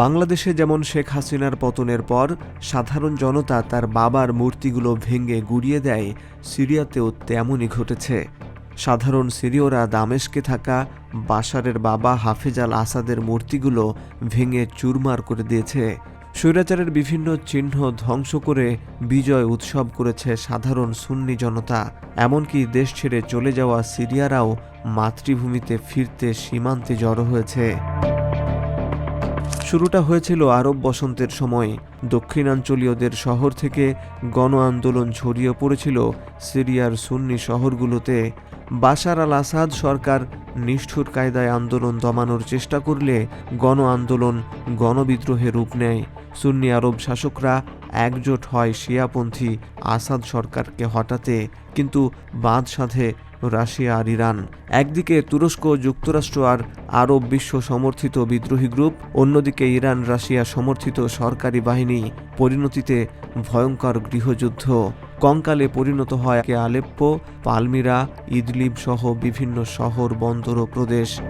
বাংলাদেশে যেমন শেখ হাসিনার পতনের পর সাধারণ জনতা তার বাবার মূর্তিগুলো ভেঙে গুড়িয়ে দেয়, সিরিয়াতেও তেমনই ঘটেছে। সাধারণ সিরীয়রা দামেশকে থাকা বাশারের বাবা হাফেজ আল আসাদের মূর্তিগুলো ভেঙে চুরমার করে দিয়েছে। স্বৈরাচারের বিভিন্ন চিহ্ন ধ্বংস করে বিজয় উৎসব করেছে সাধারণ সুন্নি জনতা। এমনকি দেশ ছেড়ে চলে যাওয়া সিরিয়ারাও মাতৃভূমিতে ফিরতে সীমান্তে জড়ো হয়েছে। শুরুটা হয়েছিল আরব বসন্তের সময়। দক্ষিণাঞ্চলীয়দের শহর থেকে গণ আন্দোলন ছড়িয়ে পড়েছিল সিরিয়ার সুন্নি শহরগুলোতে। বাশার আল আসাদ সরকার নিষ্ঠুর কায়দায় আন্দোলন দমানোর চেষ্টা করলে গণ আন্দোলন গণবিদ্রোহে রূপ নেয়। সুন্নি আরব শাসকরা একজোট হয় শিয়াপন্থী আসাদ সরকারকে হটাতে, কিন্তু বাঁধ সাধে রাশিয়া আর ইরান। একদিকে তুরস্ক, যুক্তরাষ্ট্র আর আরব বিশ্ব সমর্থিত বিদ্রোহী গ্রুপ, অন্যদিকে ইরান, রাশিয়া সমর্থিত সরকারি বাহিনী পরিণতিতে ভয়ঙ্কর গৃহযুদ্ধ। কঙ্কালে পরিণত হয় আলেপ্পো, পালমিরা ইদলিব সহ বিভিন্ন শহর, বন্দর ও প্রদেশ।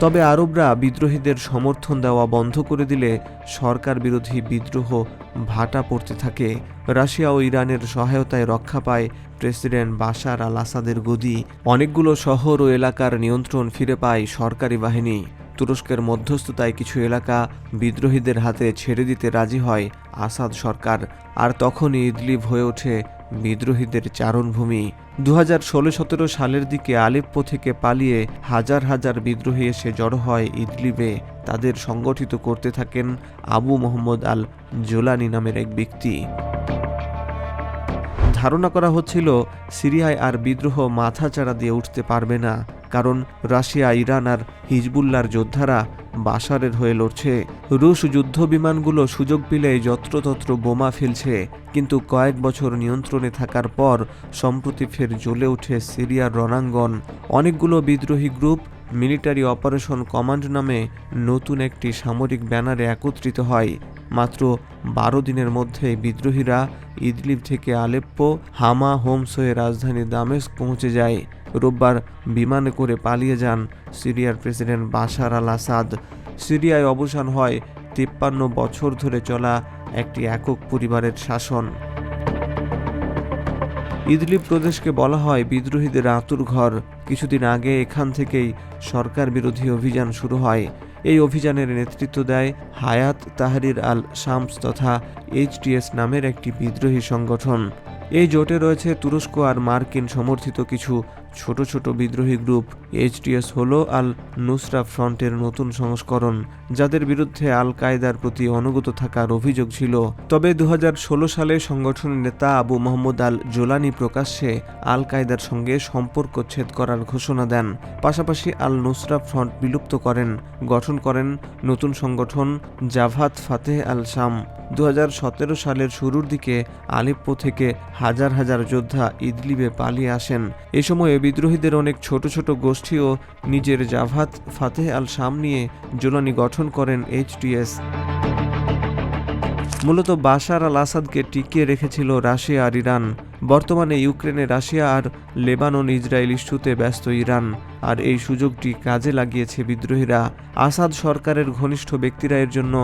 তবে আরবরা বিদ্রোহীদের সমর্থন দেওয়া বন্ধ করে দিলে সরকার বিরোধী বিদ্রোহ ভাটা পড়তে থাকে। রাশিয়া ও ইরানের সহায়তায় রক্ষা পায় প্রেসিডেন্ট বাশার আল আসাদের গদি। অনেকগুলো শহর ও এলাকার নিয়ন্ত্রণ ফিরে পায় সরকারি বাহিনী। তুরস্কের মধ্যস্থতায় কিছু এলাকা বিদ্রোহীদের হাতে ছেড়ে দিতে রাজি হয় আসাদ সরকার। আর তখনই ইদলিব হয়ে ওঠে বিদ্রোহীদের চারণভূমি। দু হাজার ষোলো সতেরো সালের দিকে আলেপ্পো থেকে পালিয়ে হাজার হাজার বিদ্রোহী এসে জড়ো হয় ইদলিবে। তাদের সংগঠিত করতে থাকেন আবু মোহাম্মদ আল জোলানি নামের এক ব্যক্তি। ধারণা করা হচ্ছিল, সিরিয়ায় আর বিদ্রোহ মাথাচাড়া দিয়ে উঠতে পারবে না, কারণ রাশিয়া, ইরান আর হিজবুল্লার যোদ্ধারা বাশারের হয়ে লড়ছে। রুশ যুদ্ধ বিমানগুলো সুযোগ পেলেই যত্রতত্র বোমা ফেলছে, কিন্তু কয়েক বছর নিয়ন্ত্রণে থাকার পর সম্প্রতি ফের জ্বলে ওঠে সিরিয়ার রণাঙ্গন। অনেকগুলো বিদ্রোহী গ্রুপ মিলিটারি অপারেশন কমান্ড নামে নতুন একটি সামরিক ব্যানারে একত্রিত হয়। মাত্র বারো দিনের মধ্যে বিদ্রোহীরা ইদলিব থেকে আলেপ্পো, হামা হোমস হয়ে রাজধানী দামেস্ক পৌঁছে যায়। রোববার বিমানে করে পালিয়ে যান সিরিয়ার প্রেসিডেন্ট বাশার আল আসাদ। সিরিয়ায় অবসান হয় তিপ্পান্ন বছর ধরে চলা একটি একক পরিবারের শাসন। ইদলিব প্রদেশকে বলা হয় বিদ্রোহীদের আতুর ঘর। কিছুদিন আগে এখান থেকেই সরকার বিরোধী অভিযান শুরু হয়। এই অভিযানের নেতৃত্ব দেয় হায়াত তাহরির আল শামস তথা এইচটিএস নামের একটি বিদ্রোহী সংগঠন। এই জোটে রয়েছে তুরস্ক আর মার্কিন সমর্থিত কিছু ছোট ছোট বিদ্রোহী গ্রুপ। এইচটিএস হল আল নুসরা ফ্রন্টের নতুন সংস্করণ, যাদের বিরুদ্ধে আল কায়দার প্রতি অনুগত থাকার অভিযোগ ছিল। তবে দু হাজার ষোলো সালে সংগঠনের নেতা আবু মোহাম্মদ আল জোলানি প্রকাশ্যে আল কায়দার সঙ্গে সম্পর্ক ছেদ করার ঘোষণা দেন। পাশাপাশি আল নুসরা ফ্রন্ট বিলুপ্ত করেন, গঠন করেন নতুন সংগঠন জাভাত ফাতেহ আল শাম। দু হাজার সতেরো সালের শুরুর দিকে আলিপ্পো থেকে হাজার হাজার যোদ্ধা ইদলিবে পালিয়ে আসেন। এ সময়ে বিদ্রোহীদের অনেক ছোট ছোট গোষ্ঠীও নিজের জাভাত ফাতেহ আল শাম নিয়ে জোলানি গঠন করেন এইচটিএস মূলত বাশার আল আসাদকে টিকিয়ে রেখেছিল রাশিয়া আর ইরান। বর্তমানে ইউক্রেনে রাশিয়া আর লেবানন ইসরায়েল ইস্যুতে ব্যস্ত ইরান, আর এই সুযোগটি কাজে লাগিয়েছে বিদ্রোহীরা। আসাদ সরকারের ঘনিষ্ঠ ব্যক্তিরা এর জন্য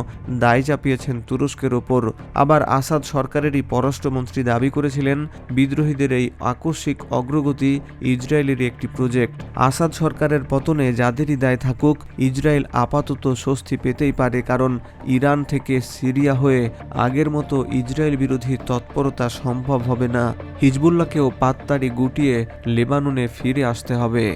দায় চাপিয়েছেন তুরস্কের ওপর। আবার আসাদ সরকারেরই পররাষ্ট্রমন্ত্রী দাবি করেছিলেন, বিদ্রোহীদের এই আকস্মিক অগ্রগতি ইসরায়েলেরই একটি প্রজেক্ট। আসাদ সরকারের পতনে যাদেরই দায় থাকুক, ইসরায়েল আপাতত স্বস্তি পেতেই পারে, কারণ ইরান থেকে সিরিয়া হয়ে আগের মতো ইসরায়েল বিরোধী তৎপরতা সম্ভব হবে না। হিজবুল্লাহকেও পাত্তারি গুটিয়ে লেবাননে ফিরে আসতে হবে।